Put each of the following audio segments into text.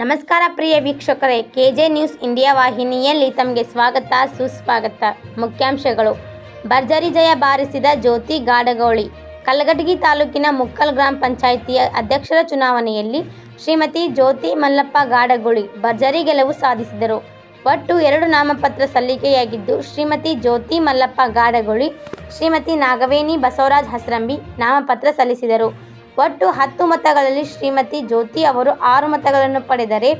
ನಮಸ್ಕಾರ ಪ್ರಿಯ ವೀಕ್ಷಕರೇ, K J news India ವಾಹಿನಿಯಲ್ಲಿ ತಮಗೆ ಸ್ವಾಗತ, ಸುಸ್ವಾಗತ. ಮುಖ್ಯಾಂಶಗಳು. ಭರ್ಜರಿ ಜಯ ಬಾರಿಸಿದ ಜ್ಯೋತಿ ಗಾಡಗೋಳಿ. ಕಲ್ಗಟಗಿ ತಾಲೂಕಿನ ಮುಕ್ಕಲ್ ಗ್ರಾಮ ಪಂಚಾಯಿತಿಯ ಅಧ್ಯಕ್ಷರ ಚುನಾವಣೆಯಲ್ಲಿ ಶ್ರೀಮತಿ ಜ್ಯೋತಿ ಮಲ್ಲಪ್ಪ ಗಾಡಗೋಳಿ ಭರ್ಜರಿ ಗೆಲುವು ಸಾಧಿಸಿದರು. ಒಟ್ಟು ಎರಡು ನಾಮಪತ್ರ ಸಲ್ಲಿಕೆಯಾಗಿದ್ದು, ಶ್ರೀಮತಿ ಜ್ಯೋತಿ ಮಲ್ಲಪ್ಪ ಗಾಡಗೋಳಿ, ಶ್ರೀಮತಿ ನಾಗವೇಣಿ ಬಸವರಾಜ್ ಹಸರಂಬಿ ನಾಮಪತ್ರ ಸಲ್ಲಿಸಿದರು. ಒಟ್ಟು ಹತ್ತು ಮತಗಳಲ್ಲಿ ಶ್ರೀಮತಿ ಜ್ಯೋತಿ ಅವರು ಆರು ಮತಗಳನ್ನು ಪಡೆದರೆ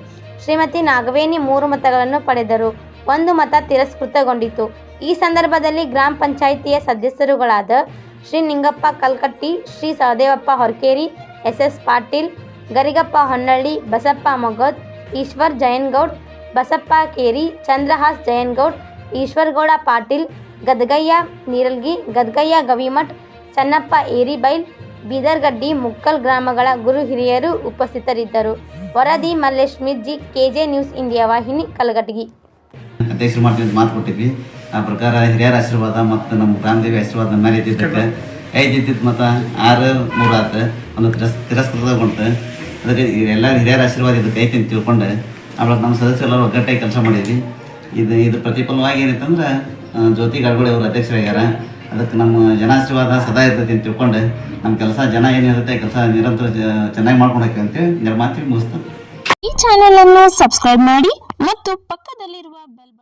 ಶ್ರೀಮತಿ ನಾಗವೇಣಿ ಮೂರು ಮತಗಳನ್ನು ಪಡೆದರು. ಒಂದು ಮತ ತಿರಸ್ಕೃತಗೊಂಡಿತು. ಈ ಸಂದರ್ಭದಲ್ಲಿ ಗ್ರಾಮ ಪಂಚಾಯಿತಿಯ ಸದಸ್ಯರುಗಳಾದ ಶ್ರೀ ನಿಂಗಪ್ಪ ಕಲ್ಕಟ್ಟಿ, ಶ್ರೀ ಸಹದೇವಪ್ಪ ಹೊರಕೇರಿ, ಎಸ್ ಎಸ್ ಪಾಟೀಲ್, ಗರಿಗಪ್ಪ ಹೊನ್ನಳ್ಳಿ, ಬಸಪ್ಪ ಮೊಗದ್, ಈಶ್ವರ್ ಜಯನ್ಗೌಡ್, ಬಸಪ್ಪ ಕೇರಿ, ಚಂದ್ರಹಾಸ್ ಜಯನ್ಗೌಡ್, ಈಶ್ವರ್ಗೌಡ ಪಾಟೀಲ್, ಗದಗಯ್ಯ ನೀರಲ್ಗಿ, ಗದಗಯ್ಯ ಗವಿಮಠ್, ಚನ್ನಪ್ಪ ಏರಿಬೈಲ್ ಬೀದರ್ಗಡ್ಡಿ ಮುಕ್ಕಲ್ ಗ್ರಾಮಗಳ ಗುರು ಹಿರಿಯರು ಉಪಸ್ಥಿತರಿದ್ದರು. ವರದಿ Mallesh Mirji KJ news India ವಾಹಿನಿ ಕಲಗಟಗಿ ಅಧ್ಯಕ್ಷರು ಮಾಡ್ತೀವಿ ಮಾತು ಕೊಟ್ಟಿದ್ವಿ. ಆ ಪ್ರಕಾರ ಹಿರಿಯರ ಆಶೀರ್ವಾದ ಮತ್ತು ನಮ್ಮ ಗ್ರಾಮದೇವಿ ಆಶೀರ್ವಾದ ಮೇಲೆ ಇದ್ದಿದ್ದಕ್ಕೆ ಐದು ಇದ್ದಿದ್ದು ಮತ್ತು ಆರು ಮೂರು ಆತು ಒಂದು ತಿರಸ್ ತಿರಸ್ಕೃತಗೊಂಡು ಅದಕ್ಕೆ ಎಲ್ಲ ಹಿರಿಯರ ಆಶೀರ್ವಾದ ಇದಕ್ಕೆ ಐತಿ ಅಂತ ತಿಳ್ಕೊಂಡು ಆಮೇಲೆ ನಮ್ಮ ಸದಸ್ಯರೆಲ್ಲರೂ ಒಗ್ಗಟ್ಟಾಗಿ ಕೆಲಸ ಮಾಡಿದ್ವಿ. ಇದು ಇದು ಪ್ರತಿಫಲವಾಗಿ ಏನೈತಂದ್ರೆ ಆ, ಜ್ಯೋತಿ ಗಡ್ಗೊಳಿ ಅವರು ಅಧ್ಯಕ್ಷರಾಗ್ಯಾರ. ಅದಕ್ಕೆ ನಮ್ಮ ಜನಾಶೀರ್ವಾದ ಸದಾ ಇರ್ತೈತಿ ಅಂತ ತಿಳ್ಕೊಂಡು ನಮ್ಮ ಕೆಲಸ ಜನ ಏನಿರುತ್ತೆ ಕೆಲಸ ನಿರಂತರ ಚೆನ್ನಾಗಿ ಮಾಡ್ಕೊಳಕ್ಕೆ ಅಂತ ನಿರ್ಮಾತಿ ಮುಗಿಸ್ತಾರೆ ಈ ಚಾನೆಲ್ ಅನ್ನು ಸಬ್ಸ್ಕ್ರೈಬ್ ಮಾಡಿ ಮತ್ತು ಪಕ್ಕದಲ್ಲಿರುವ ಬೆಲ್